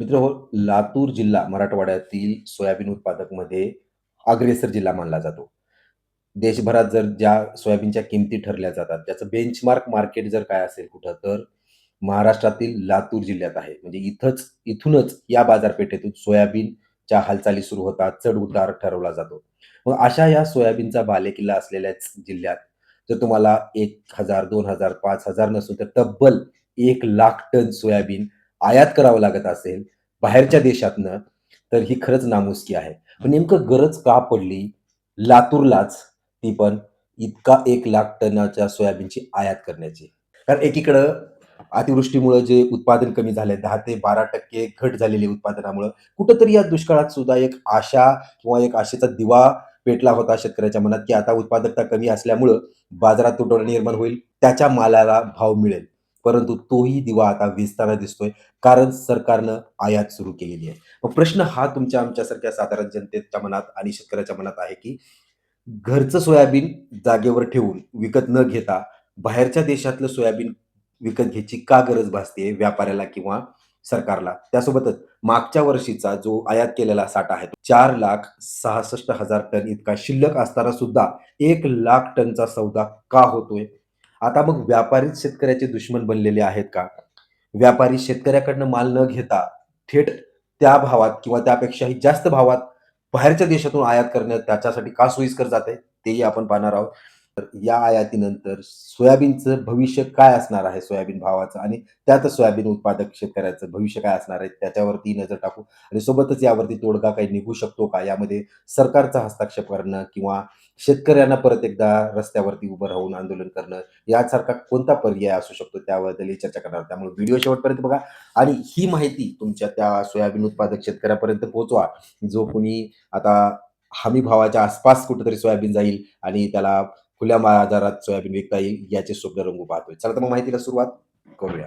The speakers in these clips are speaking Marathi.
मित्र हो लातूर जिल्हा मराठवाड्यातील सोयाबीन उत्पादकमध्ये अग्रेसर जिल्हा मानला जातो. देशभरात जर ज्या सोयाबीनच्या किमती ठरल्या जातात, त्याचं बेंचमार्क मार्केट जर काय असेल कुठं, तर महाराष्ट्रातील लातूर जिल्ह्यात आहे. म्हणजे इथंच इथूनच या बाजारपेठेतून सोयाबीनच्या हालचाली सुरू होतात, चढ-उतार ठरवला जातो. मग अशा या सोयाबीनचा बालेकिल्ला असलेल्याच जिल्ह्यात जर तुम्हाला एक हजार दोन हजार पाच हजार नसून तर तब्बल एक लाख टन सोयाबीन आयात करावं लागत असेल बाहेरच्या देशातनं, तर ही खरंच नामुसकी आहे. पण नेमकं गरज का पडली लातूरलाच, ती पण इतका एक लाख टनाच्या सोयाबीनची आयात करण्याची? कारण एकीकडं अतिवृष्टीमुळं जे उत्पादन कमी झालंय दहा ते 12% घट झालेली उत्पादनामुळं. कुठंतरी या दुष्काळात सुद्धा एक आशा किंवा एक आशेचा दिवा पेटला होता शेतकऱ्याच्या मनात, की आता उत्पादकता कमी असल्यामुळं बाजारात तुटवडा निर्माण होईल, त्याच्या मालाला भाव मिळेल. परंतु तोही दिवा आता विजताना दिसतोय, कारण सरकारनं आयात सुरू केलेली आहे. मग प्रश्न हा तुमच्या आमच्यासारख्या साधारण जनतेच्या मनात आणि शेतकऱ्याच्या मनात आहे, की घरचं सोयाबीन जागेवर ठेवून विकत न घेता बाहेरच्या देशातलं सोयाबीन विकत घ्यायची का गरज भासते व्यापाऱ्याला किंवा सरकारला? त्यासोबतच मागच्या वर्षीचा जो आयात केलेला साठा आहे, 4,66,000 टन इतका शिल्लक असताना सुद्धा एक लाख टनचा सौदा का होतोय? आता मग व्यापारीच शेतकऱ्याचे दुश्मन बनलेले आहेत का? व्यापारी शेतकऱ्याकडनं माल न घेता थेट त्या भावात किंवा त्यापेक्षाही जास्त भावात बाहेरच्या देशातून आयात करण्यात त्याच्यासाठी का सोयीस्कर जातंय? तेही आपण पाहणार आहोत. तर या आयातीनंतर सोयाबीनचं भविष्य काय असणार आहे सोयाबीन भावाचं? आणि त्यातच सोयाबीन उत्पादक शेतकऱ्याचं भविष्य काय असणार आहे? त्याच्यावरती नजर टाकू. आणि सोबतच यावरती तोडगा काही निघू शकतो का? यामध्ये सरकारचा हस्तक्षेप करणं किंवा शेतकऱ्यांना परत एकदा रस्त्यावरती उभं राहून आंदोलन करणं यासारखा कोणता पर्याय असू शकतो? त्याबद्दलही चर्चा करणार त्यामुळे व्हिडिओ शेवटपर्यंत बघा. आणि ही माहिती तुमच्या त्या सोयाबीन उत्पादक शेतकऱ्यापर्यंत पोहोचवा, जो कोणी आता हमी भावाच्या आसपास कुठेतरी सोयाबीन जाईल आणि त्याला खुल्या बाजारात सोयाबीन विकता येईल याचे स्वप्न रंगू पाहतोय. चला तर मग माहितीला सुरुवात करूया.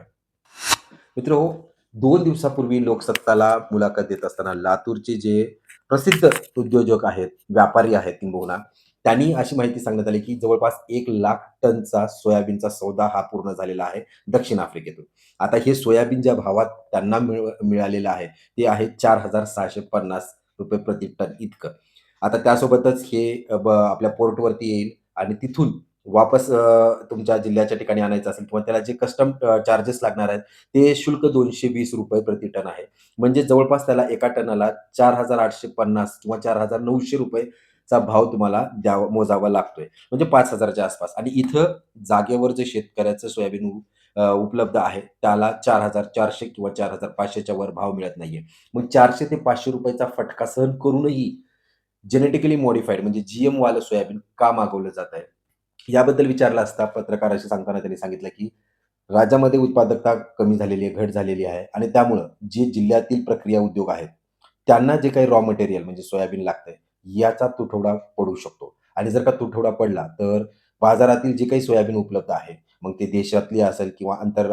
मित्र हो, दोन दिवसापूर्वी लोकसत्ताला मुलाखत देत असताना लातूरचे जे प्रसिद्ध उद्योजक आहेत, व्यापारी आहेत किंबहुना, त्यांनी अशी माहिती सांगण्यात आली, की जवळपास एक लाख टनचा सोयाबीनचा सौदा हा पूर्ण झालेला आहे दक्षिण आफ्रिकेतून. आता हे सोयाबीन ज्या भावात त्यांना मिळ मिळालेलं आहे, ते आहे ₹4,650 प्रति टन इतकं. आता त्यासोबतच हे आपल्या पोर्टवरती येईल आणि तिथून वापस तुमच्या जिल्ह्याच्या ठिकाणी आणायचं असेल किंवा त्याला जे कस्टम चार्जेस लागणार आहेत, ते शुल्क ₹220 प्रति टन आहे. म्हणजे जवळपास त्याला एका टनाला 4,850 किंवा ₹4,900 चा भाव तुम्हाला द्यावा मोजावा लागतोय. म्हणजे पाच हजारच्या आसपास आणि इथं जागेवर जे शेतकऱ्याचं सोयाबीन उपलब्ध आहे, त्याला 4,400 किंवा चार हजार पाचशेच्या वर भाव मिळत नाहीये. मग चारशे ते पाचशे रुपयाचा फटका सहन करूनही जेनेटिकली मॉडिफाईड म्हणजे जीएम वालं सोयाबीन का मागवलं जात आहे? याबद्दल विचारलं असता पत्रकाराशी सांगताना त्यांनी सांगितलं, की राज्यामध्ये उत्पादकता कमी झालेली आहे, घट झालेली आहे आणि त्यामुळं जे जिल्ह्यातील प्रक्रिया उद्योग आहेत, त्यांना जे काही रॉ मटेरियल म्हणजे सोयाबीन लागतंय, याचा तुटवडा पडू शकतो आणि जर का तुटवडा पडला, तर बाजारातील जे काही सोयाबीन उपलब्ध आहे, मग ते देशातली असेल किंवा आंतर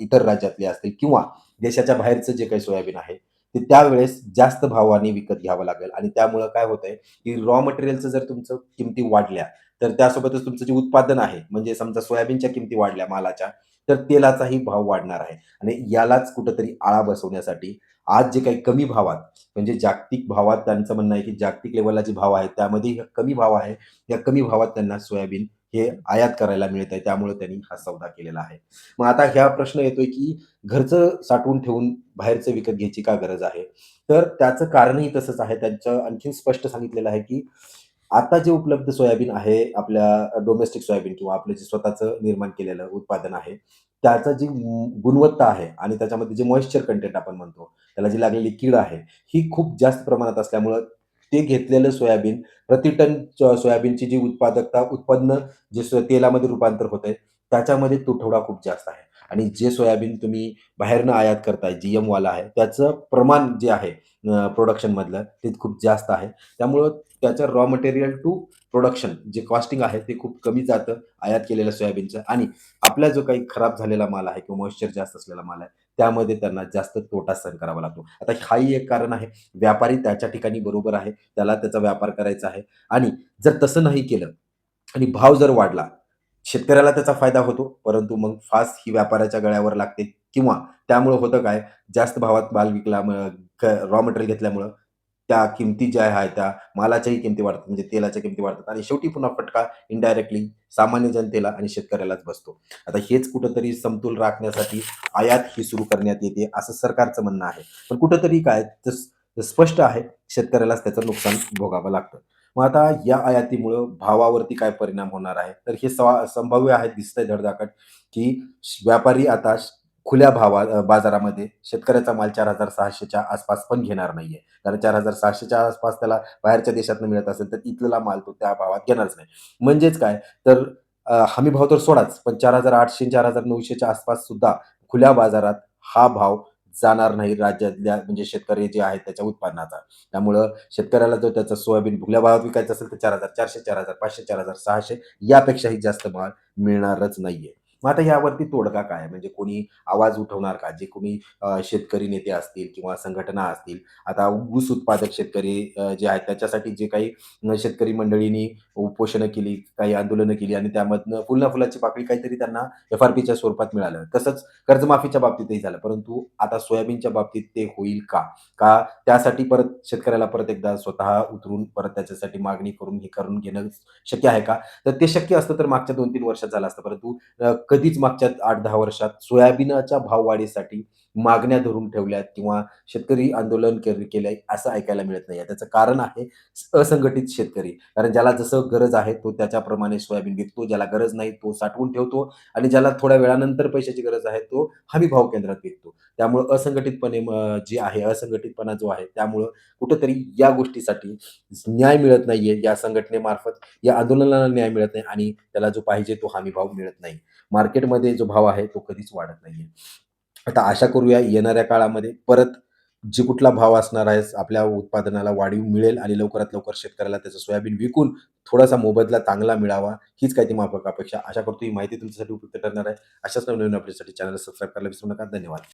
इतर राज्यातली असतील किंवा देशाच्या बाहेरचं जे काही सोयाबीन आहे, ते त्यावेळेस जास्त भावाने विकत घ्यावं लागेल आणि त्यामुळं काय होतंय, की रॉ मटेरियलचं जर तुमचं किमती वाढल्या, तर त्यासोबतच तुमचं जे उत्पादन आहे, म्हणजे समजा सोयाबीनच्या किमती वाढल्या मालाच्या, तर तेलाचाही भाव वाढणार आहे आणि यालाच कुठंतरी आळा बसवण्यासाठी आज जे काही कमी भावात म्हणजे जागतिक भावात त्यांचं म्हणणं आहे, की जागतिक लेवलला जे भाव आहेत, त्यामध्ये कमी भाव आहे. या कमी भावात त्यांना सोयाबीन हे आयात करायला मिळतंय. त्यामुळे त्यांनी हा सौदा केलेला आहे. मग आता ह्या प्रश्न येतोय, की घरचं साठवून ठेवून बाहेरचं विकत घ्यायची का गरज आहे? तर त्याचं कारणही तसंच आहे. त्यांचं आणखीन स्पष्ट सांगितलेलं आहे, की आता जे उपलब्ध सोयाबीन आहे, आपल्या डोमेस्टिक सोयाबीन किंवा आपलं जे स्वतःचं निर्माण केलेलं उत्पादन आहे, त्याचं जी गुणवत्ता आहे आणि त्याच्यामध्ये जे मॉइश्चर कंटेंट आपण म्हणतो, त्याला जी लागलेली कीड आहे, ही खूप जास्त प्रमाणात असल्यामुळं ते घेतलेलं सोयाबीन प्रति टन सोयाबीनची जी उत्पादकता, उत्पन्न जे तेलामध्ये रूपांतर होत आहे त्याच्यामध्ये तुटवडा खूप जास्त आहे आणि जे सोयाबीन तुम्ही बाहेरनं आयात करताय, जीएमवालं आहे, त्याचं प्रमाण जे आहे प्रोडक्शनमधलं, ते खूप जास्त आहे. त्यामुळं त्याचं रॉ मटेरियल टू प्रोडक्शन जे कॉस्टिंग आहे, ते खूप कमी जातं आयात केलेल्या सोयाबीनचं आणि आपला जो काही खराब झालेला माल आहे किंवा मॉइश्चर जास्त असलेला माल आहे, त्यामध्ये त्यांना जास्त तोटा सहन करावा लागतो. आता हाही एक कारण आहे. व्यापारी त्याच्या ठिकाणी बरोबर आहे. त्याला त्याचा व्यापार करायचा आहे आणि जर तसं नाही केलं आणि भाव जर वाढला, शेतकऱ्याला त्याचा फायदा होतो, परंतु मग फास ही व्यापाऱ्याच्या गळ्यावर लागते किंवा त्यामुळं होतं काय, जास्त भावात माल विकल्यामुळं रॉ मटेरियल घेतल्यामुळं त्या किमती ज्या आहेत त्या मालाच्याही किमती वाढतात, म्हणजे तेलाच्या किमती वाढतात आणि शेवटी पुन्हा फटका इनडायरेक्टली सामान्य जनतेला आणि शेतकऱ्यालाच बसतो. आता हेच कुठंतरी समतोल राखण्यासाठी आयात ही सुरू करण्यात येते, असं सरकारचं म्हणणं आहे. पण कुठंतरी काय तर स्पष्ट आहे, शेतकऱ्यालाच त्याचं नुकसान भोगावं लागतं. मग आता या आयातीमुळं भावावरती काय परिणाम होणार आहे? तर हे सवा संभाव्य आहे दिसतंय धडधाकट, की व्यापारी आता खुल्या भावा बाजारामध्ये शेतकऱ्याचा माल चार हजार सहाशेच्या आसपास पण घेणार नाहीये. कारण चार हजार सहाशेच्या आसपास त्याला बाहेरच्या देशातनं मिळत असेल, तर इथला माल तो त्या भावात घेणारच नाही. म्हणजेच काय, तर हमी भाव तर सोडाच, पण चार हजार आठशे चार हजार नऊशेच्या आसपास सुद्धा खुल्या बाजारात हा भाव जाणार नाही राज्यातल्या म्हणजे शेतकरी जे आहेत त्याच्या उत्पन्नाचा. त्यामुळं शेतकऱ्याला जर त्याचा सोयाबीन भुगल्या भावात विकायचं असेल तर 4,400, 4,500, 4,600 यापेक्षाही जास्त माल मिळणारच नाहीये. मग आता यावरती तोडगा काय म्हणजे कोणी आवाज उठवणार का? जे कोणी शेतकरी नेते असतील किंवा संघटना असतील. आता ऊस उत्पादक शेतकरी जे आहेत त्याच्यासाठी जे काही शेतकरी मंडळींनी उपोषणं केली, काही आंदोलनं केली आणि त्यामधनं फुलना फुलाची पाकळी काहीतरी त्यांना एफ-आर-पीच्या स्वरूपात मिळालं. तसंच कर्जमाफीच्या बाबतीतही झालं. परंतु आता सोयाबीनच्या बाबतीत ते होईल का? का त्यासाठी परत शेतकऱ्याला परत एकदा स्वतः उतरून परत त्याच्यासाठी मागणी करून हे करून घेणं शक्य आहे का? तर ते शक्य असतं तर मागच्या 2-3 वर्षात झालं असतं. परंतु कधीच मागच्या आठ दहा वर्षात सोयाबीनच्या भाववाढीसाठी मागण्या धरून ठेवल्यात किंवा शेतकरी आंदोलन के केलंय असं ऐकायला मिळत नाही त्याचं कारण आहे असंघटित शेतकरी. कारण ज्याला जसं गरज आहे तो त्याच्याप्रमाणे सोयाबीन विकतो. ज्याला गरज नाही तो साठवून ठेवतो आणि ज्याला थोड्या वेळानंतर पैशाची गरज आहे तो हमी भाव केंद्रात विकतो. त्यामुळं असंघटितपणे जे आहे असंघटितपणा जो आहे त्यामुळं कुठंतरी या गोष्टीसाठी न्याय मिळत नाहीये. या संघटनेमार्फत या आंदोलनाला न्याय मिळत नाही आणि त्याला जो पाहिजे तो हमी भाव मिळत नाही. मार्केटमध्ये जो भाव आहे तो कधीच वाढत नाहीये. आता आशा करूया येणाऱ्या काळामध्ये परत जे कुठला भाव असणार आहे, आपल्या उत्पादनाला वाढीव मिळेल आणि लवकरात लवकर शेतकऱ्याला त्याचं सोयाबीन विकून थोडासा मोबदला चांगला मिळावा, हीच काही ती माफक अपेक्षा. आशा करतो ही माहिती तुमच्यासाठी उपयुक्त ठरणार आहे. अशाच नवीन अपडेटसाठी चॅनल सबस्क्राईब करायला विसरू नका. धन्यवाद.